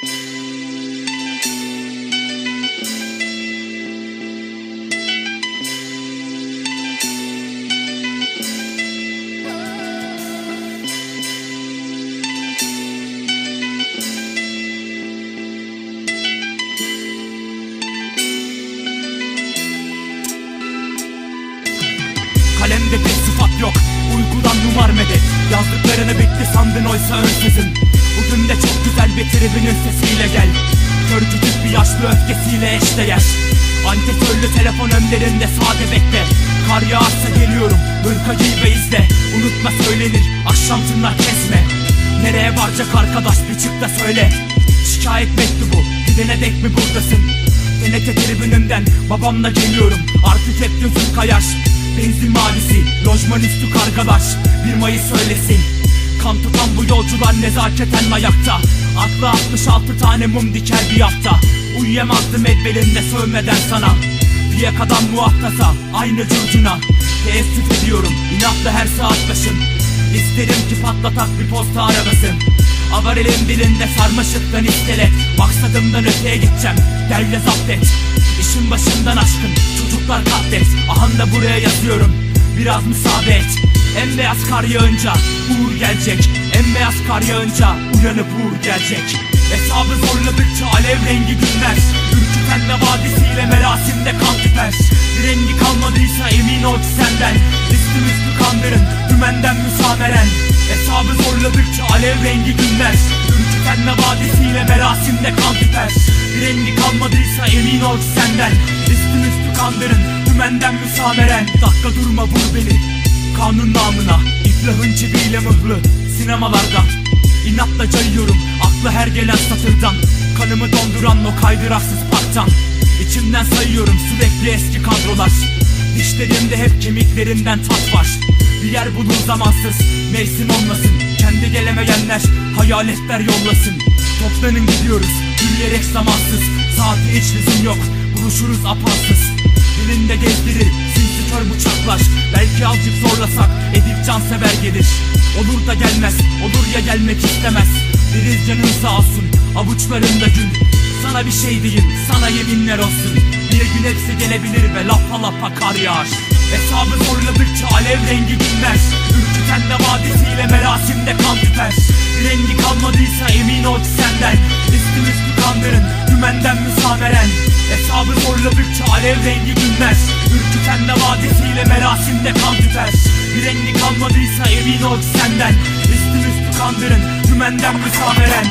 Thank you. Kalemde bir sıfat yok. Uykudan numar medet Yazdıklarını bitti sandın oysa önsüzün. Bugün de çok güzel bir tribünün sesiyle gel. Kör küçük bir yaşlı öfkesiyle eşdeğer Antesörlü telefon önlerinde sade bekle. Kar yağarsa geliyorum. Hırkacıyı ve izle. Unutma söylenir. Akşam tırnak kesme. Nereye varacak arkadaş? Bir çık da söyle. Şikayet mektubu. Gidene dek mi buradasın? TNT tribününden babamla geliyorum. Artık hep gözüm kayar Benzin mavisi Lojman üstü kargalar Bir Mayıs söylesin Kan tutan bu yolcular nezaketen ayakta. Aklı 66 tane mum diker bir hafta. Uyuyamazdım elbelinde sövmeden sana. Fiyakadan muhattasa aynı curcuna. Teessüf ediyorum inatla her saat başım. İsterim ki patlatak bir posta arabasın Avarelin dilinde sarmaşıktan istelet Maksadımdan öteye gideceğim. Gel de zapt et İşin başından aşkın. Çocuklar katlet Ahan da buraya yazıyorum. Biraz müsaade et. En beyaz kar yağınca Uğur gelecek. En beyaz kar yağınca Uyanıp uğur gelecek. Hesabı zorladıkça alev rengi günler Ürküten de vadisiyle merasimde kan tüper. Bir rengi kalmadıysa emin ol ki senden. Üstüm üstü kandırın Dümenden müsameren. Hesabı zorladıkça alev rengi günler De vadisiyle merasimde kan tüper. Bir rengi kalmadıysa emin ol senden. Üstüm üstü kandırın Dümenden müsameren. Dakika durma vur beni. Kanun namına İflahın çiviyle mıhlı. Sinemalarda İnatla cayıyorum. Aklı her gelen satırdan. Kanımı donduran o kaydıraksız parktan. İçimden sayıyorum sürekli eski kadrolar. Dişlerimde hep kemiklerinden tat var. Bir yer bulur zamansız. Mevsim olmasın Kendi gelemeyenler hayaletler yollasın. Toplanın gidiyoruz yürüyerek zamansız. Saati hiç lüzum yok buluşuruz apansız. Dilinde gezdirir sinsi kör bıçaklar. Belki azıcık zorlasak Edip cansever gelir. Olur da gelmez olur ya gelmek istemez. Deniz canın sağ olsun avuçlarında gül. Sana bir şey diyeyim sana yeminler olsun. Bir gün hepsi gelebilir ve lapa lapa kar yağar. Hesabı zorladıkça alev rengi günler De vadisiyle merasimde kan tüter rengi kalmadıysa emin ol ki senden. Üstüm üstü kandırın dümenden müsameren. Hesabı zorladıkça alev rengi günler Ürküten de vadisiyle merasimde kan tüter rengi kalmadıysa emin ol ki senden. Üstüm üstü kandırın dümenden müsameren